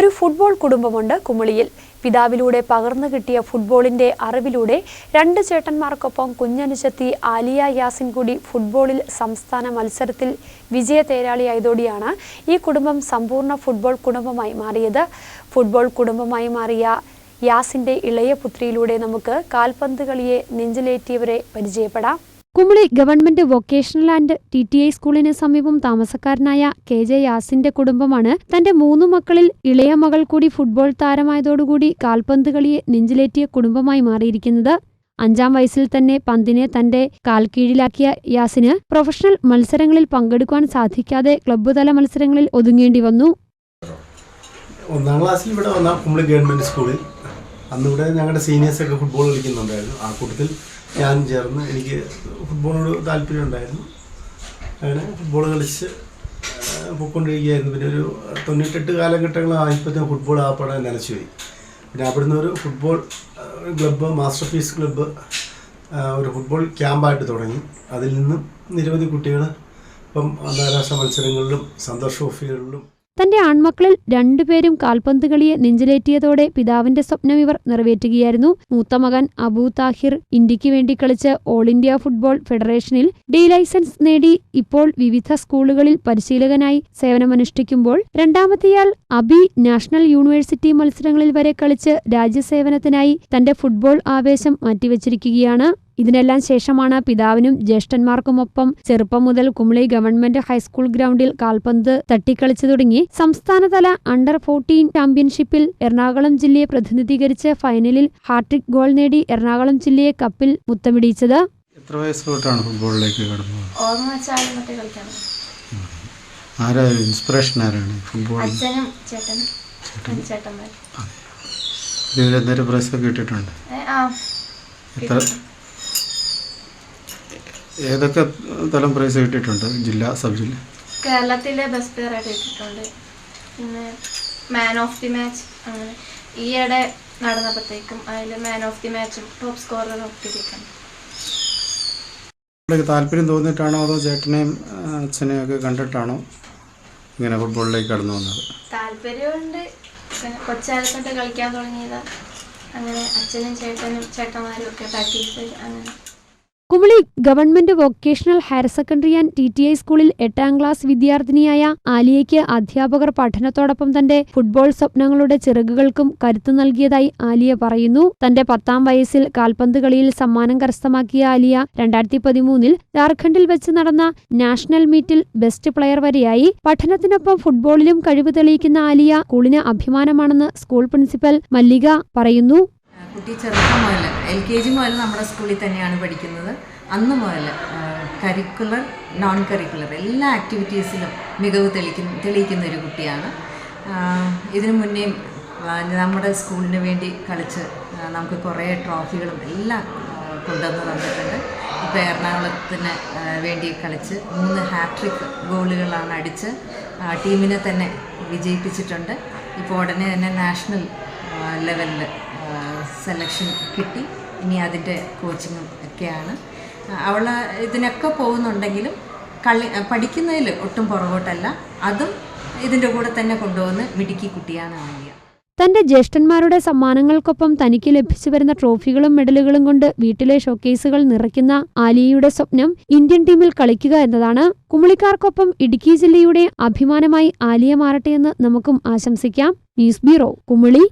ഒരു ഫുട്ബോൾ കുടുംബമുണ്ട് കുമളിയിൽ. പിതാവിലൂടെ പകർന്നു കിട്ടിയ ഫുട്ബോളിന്റെ അറിവിലൂടെ രണ്ട് ചേട്ടന്മാർക്കൊപ്പം കുഞ്ഞനുശത്തി ആലിയ യാസിൻ കൂടി ഫുട്ബോളിൽ സംസ്ഥാന മത്സരത്തിൽ വിജയ തേരാളിയായതോടെയാണ് ഈ കുടുംബം സമ്പൂർണ ഫുട്ബോൾ കുടുംബമായി മാറിയത്. ഫുട്ബോൾ കുടുംബമായി മാറിയ യാസിന്റെ ഇളയ പുത്രിയിലൂടെ നമുക്ക് കാൽപന്ത് കളിയെ നെഞ്ചിലേറ്റിയവരെ പരിചയപ്പെടാം. Kumily government vocational and T T I സ്കൂളിന് സമീപം താമസക്കാരനായ കെ ജെ യാസിന്റെ കുടുംബമാണ്. തന്റെ മൂന്നു മക്കളിൽ ഇളയ മകൾ കൂടി ഫുട്ബോൾ താരമായതോടുകൂടി കാൽപന്ത് കളിയെ നെഞ്ചിലേറ്റിയ കുടുംബമായി മാറിയിരിക്കുന്നത്. അഞ്ചാം വയസ്സിൽ തന്നെ പന്തിനെ തന്റെ കാൽ കീഴിലാക്കിയ യാസിന് പ്രൊഫഷണൽ മത്സരങ്ങളിൽ പങ്കെടുക്കുവാൻ സാധിക്കാതെ ക്ലബ്ബ് തല മത്സരങ്ങളിൽ ഒതുങ്ങേണ്ടി വന്നു. ഒന്നാം ക്ലാസ്സിൽ ഇവിടെ വന്ന കുമ്പളി ഗവൺമെന്റ് സ്കൂളിൽ അന്നിവിടെ ഞങ്ങളുടെ സീനിയേഴ്സൊക്കെ ഫുട്ബോൾ കളിക്കുന്നുണ്ടായിരുന്നു. ആ കൂട്ടത്തിൽ ഞാൻ ചേർന്ന് എനിക്ക് ഫുട്ബോളിനോട് താല്പര്യം ഉണ്ടായിരുന്നു. അങ്ങനെ ഫുട്ബോൾ കളിച്ച് പോയിക്കൊണ്ടിരിക്കുകയായിരുന്നു. പിന്നെ ഒരു തൊണ്ണൂറ്റെട്ട് കാലഘട്ടങ്ങളായപ്പോഴത്തേക്കും ഫുട്ബോൾ ആ പടം നനച്ചുപോയി പിന്നെ അവിടുന്ന് ഒരു football club master piece club ഒരു ഫുട്ബോൾ ക്യാമ്പായിട്ട് തുടങ്ങി. അതിൽ നിന്നും നിരവധി കുട്ടികൾ ഇപ്പം അന്താരാഷ്ട്ര മത്സരങ്ങളിലും സന്തോഷ് ട്രോഫികളിലും തന്റെ ആൺമക്കളിൽ രണ്ടുപേരും കാൽപന്ത് കളിയെ നെഞ്ചിലേറ്റിയതോടെ പിതാവിന്റെ സ്വപ്നം ഇവർ നിറവേറ്റുകയായിരുന്നു. മൂത്ത മകൻ അബൂ താഹിർ ഇന്ത്യയ്ക്ക് വേണ്ടി കളിച്ച് ഓൾ ഇന്ത്യ ഫുട്ബോൾ ഫെഡറേഷനിൽ ഡി ലൈസൻസ് നേടി ഇപ്പോൾ വിവിധ സ്കൂളുകളിൽ പരിശീലകനായി സേവനമനുഷ്ഠിക്കുമ്പോൾ രണ്ടാമത്തെയാൾ അബി നാഷണൽ യൂണിവേഴ്സിറ്റി മത്സരങ്ങളിൽ വരെ കളിച്ച് രാജ്യസേവനത്തിനായി തന്റെ ഫുട്ബോൾ ആവേശം മാറ്റിവെച്ചിരിക്കുകയാണ്. ഇതിനെല്ലാം ശേഷമാണ് പിതാവിനും ജ്യേഷ്ഠന്മാർക്കുമൊപ്പം ചെറുപ്പം മുതൽ കുമളി ഗവൺമെന്റ് ഹൈസ്കൂൾ ഗ്രൗണ്ടിൽ കാൽപന്ത് തട്ടിക്കളിച്ചു തുടങ്ങി. സംസ്ഥാനതല അണ്ടർ ഫോർട്ടീൻ ചാമ്പ്യൻഷിപ്പിൽ എറണാകുളം ജില്ലയെ പ്രതിനിധീകരിച്ച് ഫൈനലിൽ ഹാട്രിക് ഗോൾ നേടി എറണാകുളം ജില്ലയെ കപ്പിൽ മുത്തമിടിയിച്ചത് എത്ര വയസ്സ് തൊട്ടാണ് ഫുട്ബോളിലേക്ക് കടന്നത്? ആരാ ഇൻസ്പിറേഷൻ ആരാണ് ഫുട്ബോൾ കിട്ടിയിട്ടുണ്ട് എത്ര ഏതൊക്കെ തലം പ്രൈസ് കിട്ടിയിട്ടുണ്ട് ജില്ല സബ് ജില്ല കേരളത്തിലെ ബെസ്റ്റ് പ്ലെയർ ആയിട്ട് കിട്ടിയിട്ടുണ്ട്. പിന്നെ മാൻ ഓഫ് ദി മാച്ച് അങ്ങനെ ഈയിടെ നടന്നപ്പോഴത്തേക്കും അതിൽ മാൻ ഓഫ് ദി മാച്ചും ടോപ്പ് സ്കോററും കിട്ടിയിട്ടുണ്ട്. ഫുട്ബോളിലേക്ക് താല്പര്യം തോന്നിയിട്ടാണോ അതോ ചേട്ടനെയും അച്ഛനെയും ഒക്കെ കണ്ടിട്ടാണോ ഇങ്ങനെ ഫുട്ബോളിലേക്ക് കടന്നു വന്നത്? താല്പര്യമുണ്ട്. കൊച്ചാലത്തോട്ട് കളിക്കാൻ തുടങ്ങിയതാ. അങ്ങനെ അച്ഛനും ചേട്ടനും ചേട്ടന്മാരും ഒക്കെ പ്രാക്ടീസ് അങ്ങനെ. Kumily government vocational higher secondary and T T I സ്കൂളിൽ എട്ടാം ക്ലാസ് വിദ്യാർത്ഥിനിയായ ആലിയയ്ക്ക് അധ്യാപകർ പഠനത്തോടൊപ്പം തന്റെ ഫുട്ബോൾ സ്വപ്നങ്ങളുടെ ചിറകുകൾക്കും കരുത്തു നൽകിയതായി ആലിയ പറയുന്നു. തന്റെ പത്താം വയസ്സിൽ കാൽപന്ത് കളിയിൽ സമ്മാനം കരസ്ഥമാക്കിയ ആലിയ രണ്ടായിരത്തി പതിമൂന്നിൽ ജാർഖണ്ഡിൽ വെച്ച് നടന്ന നാഷണൽ മീറ്റിൽ ബെസ്റ്റ് പ്ലെയർ വരെയായി. പഠനത്തിനൊപ്പം ഫുട്ബോളിലും കഴിവ് തെളിയിക്കുന്ന ആലിയ സ്കൂളിന് അഭിമാനമാണെന്ന് സ്കൂൾ പ്രിൻസിപ്പൽ മല്ലിക പറയുന്നു. കുട്ടി ചെറുപ്പം മുതൽ എൽ കെ ജി മുതൽ നമ്മുടെ സ്കൂളിൽ തന്നെയാണ് പഠിക്കുന്നത്. അന്ന് മുതൽ കരിക്കുലർ നോൺ കരിക്കുലർ എല്ലാ ആക്ടിവിറ്റീസിലും മികവ് തെളിക്കുന്ന തെളിയിക്കുന്ന ഒരു കുട്ടിയാണ് ഇതിനു മുന്നേയും നമ്മുടെ സ്കൂളിന് വേണ്ടി കളിച്ച് നമുക്ക് കുറേ ട്രോഫികളും എല്ലാം കൊണ്ടുവന്ന് തന്നിട്ടുണ്ട്. ഇപ്പോൾ എറണാകുളത്തിന് വേണ്ടി കളിച്ച് മൂന്ന് ഹാട്രിക് ഗോളുകളാണ് അടിച്ച് ടീമിനെ തന്നെ വിജയിപ്പിച്ചിട്ടുണ്ട്. ഇപ്പോൾ ഉടനെ തന്നെ നാഷണൽ ലെവലിൽ സെലക്ഷൻ കിട്ടി. ഇനി അതിന്റെ കോച്ചിങ്ങും ഒക്കെയാണ്. അവൾ ഇതിനൊക്കെ പോകുന്നുണ്ടെങ്കിലും കളി പഠിക്കുന്നതിൽ ഒട്ടും പുറകോട്ടല്ല. അതും ഇതിന്റെ കൂടെ തന്നെ കൊണ്ടുപോകുന്ന മിടുക്കി കുട്ടിയാണ് ആര്യ തന്റെ ജ്യേഷ്ഠന്മാരുടെ സമ്മാനങ്ങൾക്കൊപ്പം തനിക്ക് ലഭിച്ചു വരുന്ന ട്രോഫികളും മെഡലുകളും കൊണ്ട് വീട്ടിലെ ഷോക്കേസുകൾ നിറയ്ക്കുന്ന ആലിയയുടെ സ്വപ്നം ഇന്ത്യൻ ടീമിൽ കളിക്കുക എന്നതാണ്. കുമളിക്കാർക്കൊപ്പം ഇടുക്കി ജില്ലയുടെ അഭിമാനമായി ആലിയ മാറട്ടെ എന്ന് നമുക്കും ആശംസിക്കാം. News bureau Kumily.